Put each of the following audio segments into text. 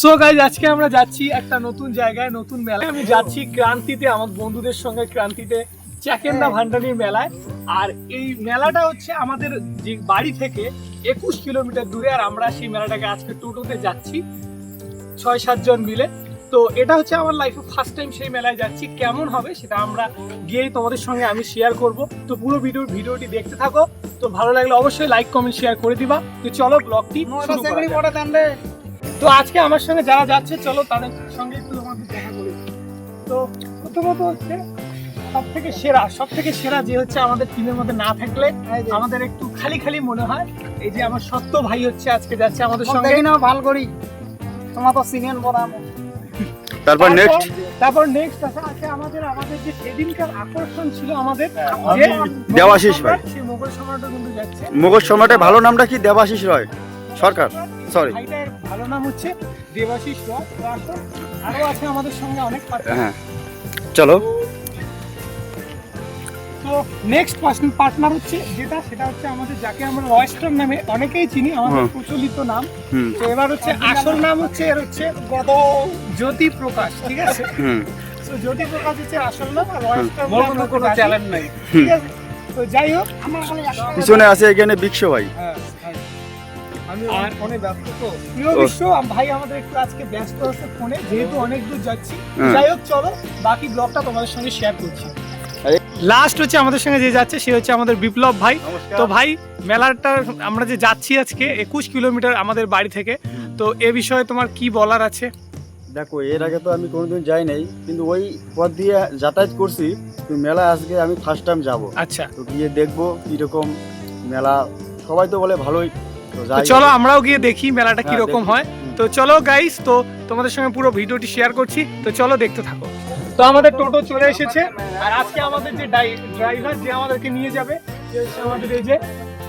So guys আজকে আমরা যাচ্ছি একটা নতুন জায়গায় নতুন মেলায়। আমি যাচ্ছি ক্রান্তিতে আমার বন্ধুদের সঙ্গে ক্রান্তিতে চ্যাকেন্দা ভান্ডারির মেলায়। আর এই মেলাটা হচ্ছে আমাদের যে বাড়ি থেকে একুশ কিলোমিটার দূরে আর আমরা সেই মেলাটাকে আজকে টোটোতে যাচ্ছি ছয় সাতজন মিলে। তো এটা হচ্ছে আমার লাইফে ফার্স্ট টাইম সেই মেলায় যাচ্ছি। কেমন হবে সেটা আমরা গিয়েই তোমাদের সঙ্গে আমি শেয়ার করব। তো পুরো ভিডিও ভিডিওটি দেখতে থাকো। তো ভালো লাগলে অবশ্যই লাইক কমেন্ট শেয়ার করে দিবা। তো চলো ব্লগটি শুরু করা। তো আজকে আমার সঙ্গে যারা যাচ্ছে চলো তাদের সঙ্গে একটু আমাদের দেখা করি। তো প্রথমত হচ্ছে সব থেকে সেরা সব থেকে সেরা যে হচ্ছে আমাদের টিমের মধ্যে না থাকলে আমাদের একটু খালি খালি মনে হয় এই যে আমার সত্য ভাই হচ্ছে আজকে যাচ্ছে আমাদের সঙ্গে। না ভালো করি। তোমার তো সিনিয়র বড় তারপর নেক্সট তারপর নেক্সট আছে আছে আমাদের আমাদের যে সেদিনকার আকর্ষণ ছিল আমাদের আমি যে দেবাশিস ভাই। সেই মোগল সম্রাটও কিন্তু যাচ্ছে। মুঘল সম্রাটের ভালো নামটা কি? দেবাশিস রয় সরকার। সরি ভাইটার ভালো নাম হচ্ছে দেবাশিস আরও আছে আমাদের সঙ্গে অনেক। হ্যাঁ। চলো। তো নেক্সট পার্টনার হচ্ছে যেটা সেটা হচ্ছে আমাদের যাকে আমরা রয়স্টার নামে অনেকেই চিনি আমাদের প্রচলিত নাম। হুম। তো এবার হচ্ছে আসল নাম হচ্ছে এর হচ্ছে গত জ্যোতি প্রকাশ ঠিক আছে? হুম। তো জ্যোতি প্রকাশ হচ্ছে আসল নাম আর রয়স্টার মোর কোনো চ্যালেঞ্জ নাই। ঠিক আছে? তো যাই হোক আমার পিছনে আছে এখানে বিক্ষ ভাই। আমি আর- ফোনে ব্যস্ত তো। প্রিয় বিশ্ব ভাই আমাদের একটু আজকে ব্যস্ত ফোনে যেহেতু অনেক দূর যাচ্ছি। হ্যাঁ। যাই হোক চলো বাকি ব্লগটা তোমাদের সঙ্গে শেয়ার করছি। লাস্ট হচ্ছে আমাদের সঙ্গে যে যাচ্ছে সে হচ্ছে আমাদের বিপ্লব ভাই। তো ভাই মেলাটা আমরা যে যাচ্ছি আজকে একুশ কিলোমিটার আমাদের বাড়ি থেকে। তো এ বিষয়ে তোমার কি বলার আছে? দেখো এর আগে তো আমি কোনোদিন যাই নাই কিন্তু ওই পথ দিয়ে যাতায়াত করছি তো মেলা আজকে আমি ফার্স্ট টাইম যাব। আচ্ছা। তো গিয়ে দেখব কীরকম মেলা সবাই তো বলে ভালোই তো চলো আমরাও গিয়ে দেখি মেলাটা হ্যাঁ, কীরকম হয়। তো চলো গাইস তো তোমাদের সঙ্গে পুরো ভিডিওটি শেয়ার করছি। তো চলো দেখতে থাকো। তো আমাদের টোটো চলে এসেছে। আর আজকে আমাদের যে ড্রাইভার যে আমাদেরকে নিয়ে যাবে আমাদের এই যে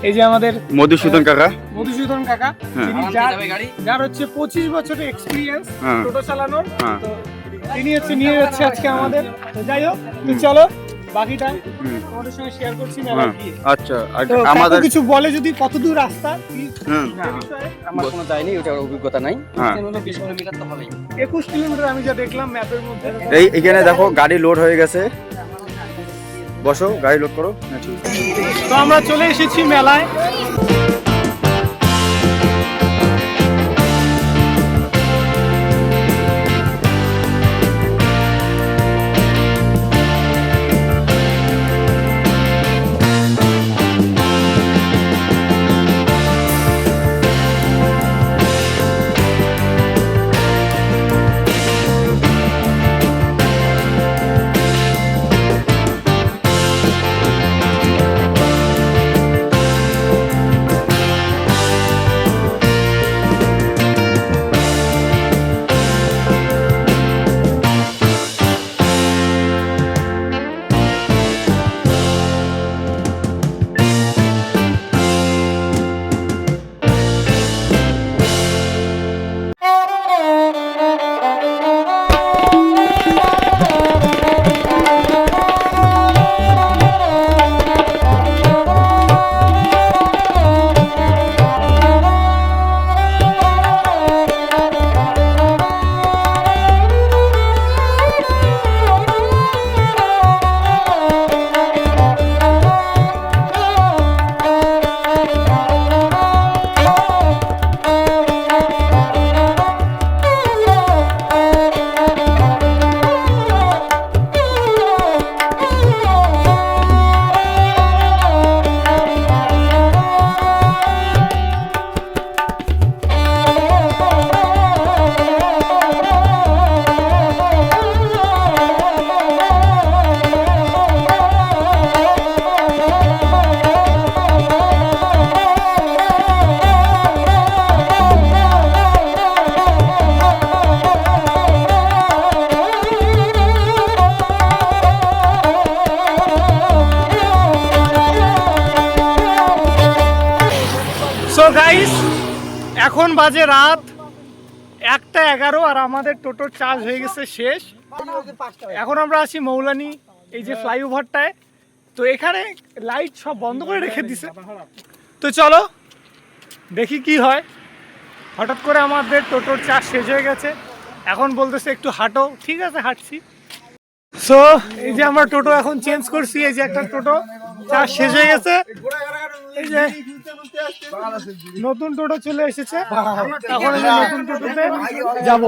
এই যে আমাদের মধুসূদন কাকা। মধুসূদন কাকা হ্যাঁ। যিনি যার যার হচ্ছে পঁচিশ বছরের এক্সপিরিয়েন্স হ্যাঁ। টোটো চালানোর। হ্যাঁ। তো তিনি হচ্ছে নিয়ে যাচ্ছে আজকে আমাদের। যাই হোক তো চলো বাকিটা তোমাদের সঙ্গে শেয়ার করছি মেলা হ্যাঁ। গিয়ে আচ্ছা আর আমাদের কিছু বলে যদি কত দূর রাস্তা? আমার কোনো যায়নি ওটার অভিজ্ঞতা নাই। হ্যাঁ। বিশ কিলোমিটার তো হবেই। একুশ কিলোমিটার আমি যা দেখলাম ম্যাপের মধ্যে। এই এখানে দেখো গাড়ি লোড হয়ে গেছে। বসো গাড়ি লোড করো। তো আমরা চলে এসেছি মেলায়। গাইস এখন বাজে রাত একটা এগারো আর আমাদের টোটোর চার্জ হয়ে গেছে শেষ। এখন আমরা আছি মৌলানি, এই যে ফ্লাইওভারটায়। তো এখানে লাইট সব বন্ধ করে রেখে দিছে। তো চলো, দেখি কি হয়। হঠাৎ করে আমাদের টোটোর চার্জ শেষ হয়ে গেছে। এখন বলতেছে একটু হাঁটো। ঠিক আছে, হাঁটছি। সো এই যে আমরা টোটো এখন চেঞ্জ করছি, এই যে একটা টোটো। শেষ হয়ে গেছে। নতুন টোটো চলে এসেছে। নতুন টোটোতে যাব।